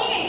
이게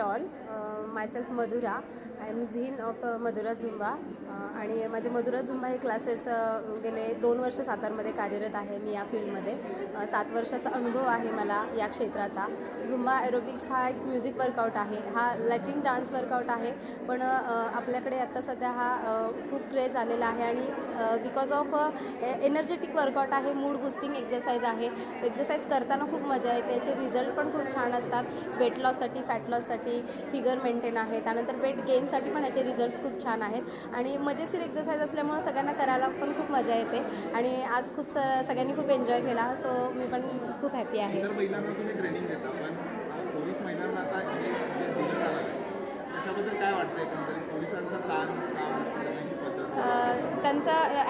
all. Uh, myself Madhura I am झीन of Madhura Zumba आणि माझे मधुरा झुंबा हे क्लासेस uh, गेले दोन वर्ष सातारमध्ये कार्यरत आहे मी या फील्डमध्ये. Uh, सात वर्षाचा अनुभव आहे मला या क्षेत्राचा. झुंबा एरोबिक्स हा एक म्युझिक वर्कआउट आहे. हा लॅटिन डान्स वर्कआउट आहे. पण uh, आपल्याकडे आत्ता सध्या हा खूप क्रेज आलेला आहे आणि बिकॉज ऑफ एनर्जेटिक वर्कआउट आहे मूड बुस्टिंग एक्झरसाईज आहे. एक्झरसाईज करताना खूप मजा येते. याचे रिझल्ट पण खूप छान असतात. वेट लॉससाठी फॅट लॉससाठी फिगर मेंटेन आहे. त्यानंतर वेट गेनसाठी पण याचे रिझल्ट्स खूप छान आहेत. आणि मजेशीर एक्झरसाईज असल्यामुळं सगळ्यांना करायला पण खूप मजा येते. आणि आज खूप स सगळ्यांनी खूप एन्जॉय केला. सो मी पण खूप हॅपी आहे. इतर महिलांना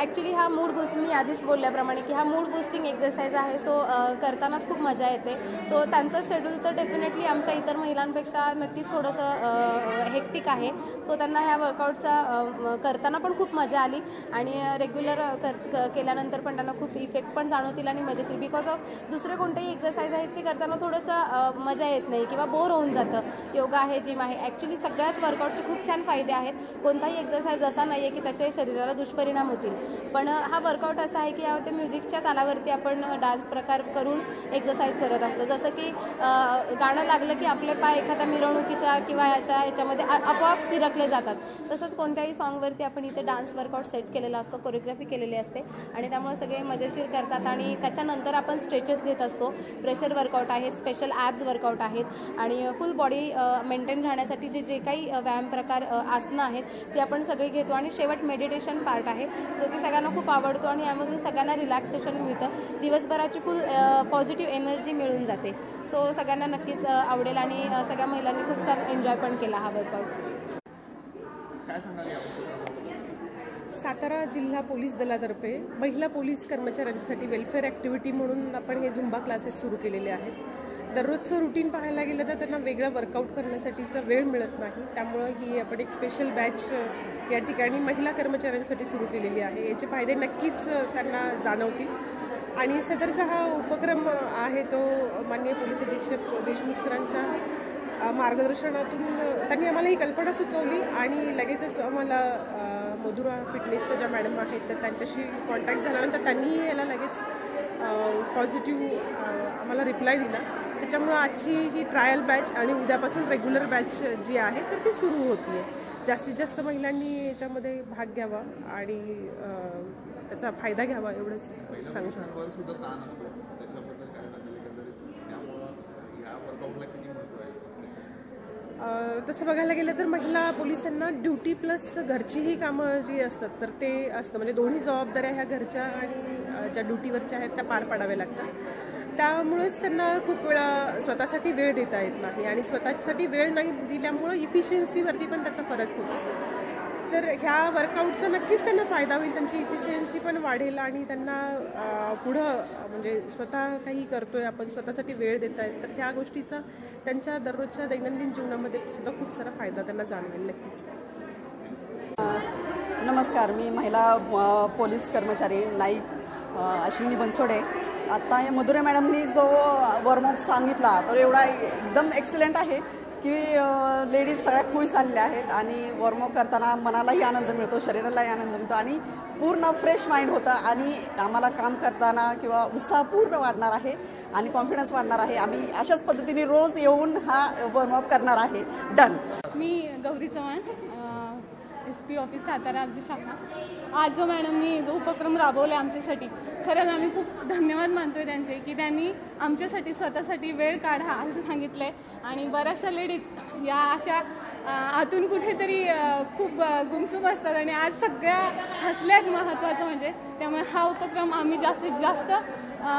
ॲक्च्युली हा मूड बुस्ट मी आधीच बोलल्याप्रमाणे की हा मूड बुस्टिंग एक्झरसाईज आहे. सो करतानाच खूप मजा येते. सो त्यांचं शेड्यूल तर डेफिनेटली आमच्या इतर महिलांपेक्षा नक्कीच थोडंसं हेक्टिक आहे. सो त्यांना ह्या वर्कआउटचा करताना पण खूप मजा आली. आणि रेग्युलर कर क- केल्यानंतर पण त्यांना खूप इफेक्ट पण जाणवतील आणि मजेशीर बिकॉज ऑफ दुसरे कोणतेही एक्झरसाईज आहेत ते करताना थोडंसं मजा येत नाही किंवा बोर होऊन जातं. योगा आहे जिम आहे. ॲक्च्युली सगळ्याच वर्कआउटचे खूप छान फायदे आहेत. कोणताही एक्झरसाईज असा नाही आहे की त्याचे शरीराला दुष्परिणाम होतील. पण हा वर्कआउट असा आहे की यामध्ये म्युझिकच्या तालावरती आपण डान्स प्रकार करून एक्झरसाईज करत असतो. जसं की गाणं लागलं की आपले पाय एखाद्या मिरवणुकीच्या किंवा याच्या याच्यामध्ये आपोआप थिरकले जातात. तसंच कोणत्याही सॉन्गवरती आपण इथे डान्स वर्कआउट सेट केलेला असतो कोरिओग्राफी केलेली असते. आणि त्यामुळे सगळे मजेशीर करतात आणि त्याच्यानंतर आपण स्ट्रेचेस घेत असतो. प्रेशर वर्कआउट आहेत स्पेशल ॲब्स वर्कआउट आहेत. आणि फुल बॉडी मेंटेन राहण्यासाठी जे जे काही व्यायाम प्रकार आसनं आहेत ती आपण सगळी घेतो. आणि शेवट मेडिटेशन पार्ट आहे जो की सगळ्यांना खूप आवडतो आणि यामधून सगळ्यांना रिलॅक्सेशन मिळतं. दिवसभराची फुल पॉझिटिव्ह एनर्जी मिळून जाते. सो सगळ्यांना नक्कीच आवडेल आणि सगळ्या महिलांनी खूप छान एन्जॉय पण केला हा वर्कआउट सातारा जिल्हा पोलीस दलातर्फे महिला पोलीस कर्मचाऱ्यांसाठी वेलफेअर ॲक्टिव्हिटी म्हणून आपण हे झुंबा क्लासेस सुरू केलेले आहेत. दररोजचं रुटीन पाहायला गेलं तर त्यांना वेगळा वर्कआउट करण्यासाठीचा वेळ मिळत नाही. त्यामुळं ही आपण एक स्पेशल बॅच या ठिकाणी महिला कर्मचाऱ्यांसाठी सुरू केलेली आहे. याचे फायदे नक्कीच त्यांना जाणवतील. आणि सदरचा हा उपक्रम आहे तो माननीय पोलीस अधीक्षक देशमुख सरांच्या मार्गदर्शनातून त्यांनी आम्हाला ही कल्पना सुचवली आणि लगेचच आम्हाला मधुरा फिटनेसच्या ज्या मॅडम आहेत तर त्यांच्याशी कॉन्टॅक्ट झाल्यानंतर त्यांनीही याला लगेच पॉझिटिव्ह आम्हाला रिप्लाय दिला. त्याच्यामुळं आजची ही ट्रायल बॅच आणि उद्यापासून रेग्युलर बॅच जी आहे तर ती सुरू होती आहे जास्तीत जास्त महिलांनी याच्यामध्ये भाग घ्यावा आणि त्याचा फायदा घ्यावा एवढंच सांगू तसं बघायला गेलं तर महिला पोलिसांना ड्युटी प्लस घरचीही कामं जी असतात तर ते असतं. म्हणजे दोन्ही जबाबदाऱ्या ह्या घरच्या आणि ज्या ड्युटीवरच्या आहेत त्या पार पाडाव्या लागतात. त्यामुळेच त्यांना खूप वेळा स्वतःसाठी वेळ देता येत नाही आणि स्वतःसाठी वेळ नाही दिल्यामुळं इफिशियन्सीवरती पण त्याचा फरक होतो. तर ह्या वर्कआउटचा नक्कीच त्यांना फायदा होईल त्यांची इफिशियन्सी पण वाढेल आणि त्यांना पुढं म्हणजे स्वतः काही करतोय आपण स्वतःसाठी वेळ देत आहेत तर ह्या गोष्टीचा त्यांच्या दररोजच्या दैनंदिन जीवनामध्ये सुद्धा खूप सारा फायदा त्यांना जाणवेल नक्कीच. नमस्कार मी महिला पोलीस कर्मचारी नाईक अश्विनी बनसोडे. आत्ता हे मधुरे मॅडमनी जो वॉर्मअप सांगितला तो एवढा एकदम एक्सिलेंट आहे की लेडीज सगळ्या खुश झालेल्या आहेत आणि वॉर्मअप करताना मनालाही आनंद मिळतो शरीरालाही आनंद मिळतो आणि पूर्ण फ्रेश माइंड होतं आणि आम्हाला काम करताना किंवा उत्साह पूर्ण वाढणार आहे आणि कॉन्फिडन्स वाढणार आहे. आम्ही अशाच पद्धतीने रोज येऊन हा वॉर्मअप करणार आहे. डन मी Gauri Chavan S P office Satara आमची शाखा. आज जो मॅडमनी जो उपक्रम राबवला आमच्यासाठी खरंच आम्ही खूप धन्यवाद मानतोय त्यांचे की त्यांनी आमच्यासाठी स्वतःसाठी वेळ काढा असं सांगितलं आहे आणि बऱ्याचशा लेडीज या अशा आतून कुठेतरी खूप गुमसुम असतात आणि आज सगळ्या हसल्यात महत्त्वाचं म्हणजे. त्यामुळे हा उपक्रम आम्ही जास्तीत जास्त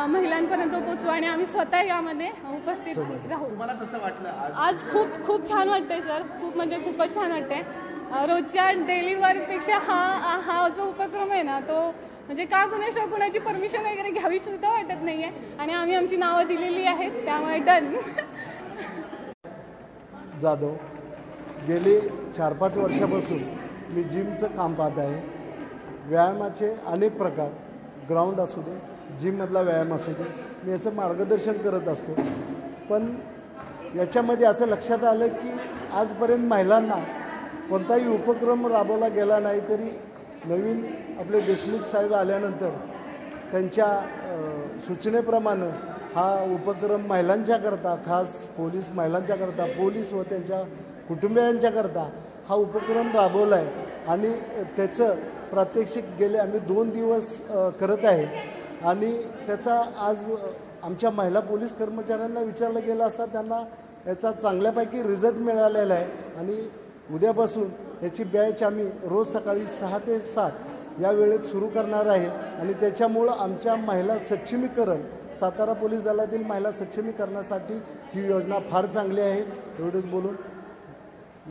महिलांपर्यंत पोचवू आणि आम्ही स्वतः यामध्ये उपस्थित राहू. वाटलं आज खूप खूप छान वाटतंय सर. खूप म्हणजे खूपच छान वाटतंय. रोजच्या डेली वर्कपेक्षा हा हा जो उपक्रम आहे ना तो म्हणजे का कुणाच्या कुणाची परमिशन वगैरे घ्यावी सुद्धा वाटत नाहीये. आणि आम्ही आमची नावं दिलेली आहेत त्यामुळे डन जाधव गेली चार पाच वर्षापासून मी जिमचं काम पाहत आहे. व्यायामाचे अनेक प्रकार ग्राउंड असू दे जिममधला व्यायाम असू दे मी याचं मार्गदर्शन करत असतो. पण याच्यामध्ये असं लक्षात आलं की आजपर्यंत महिलांना कोणताही उपक्रम राबवला गेला नाही तरी नवीन आपले देशमुख साहेब आल्यानंतर त्यांच्या सूचनेप्रमाणे हा उपक्रम महिलांच्याकरता खास पोलीस महिलांच्याकरता पोलीस व त्यांच्या कुटुंबियांच्याकरता हा उपक्रम राबवला आहे आणि त्याचं प्रात्यक्षिक गेले आम्ही दोन दिवस करत आहे. आणि त्याचा आज आमच्या महिला पोलीस कर्मचाऱ्यांना विचारलं गेलं असता त्यांना याचा चांगल्यापैकी रिझल्ट मिळालेला आहे. आणि उद्यापासून याची बॅच आम्ही रोज सकाळी सहा ते सात या वेळेत सुरू करणार आहे. आणि त्याच्यामुळं आमच्या महिला सक्षमीकरण सातारा पोलीस दलातील महिला सक्षमीकरणासाठी ही योजना फार चांगली आहे. एवढंच बोलून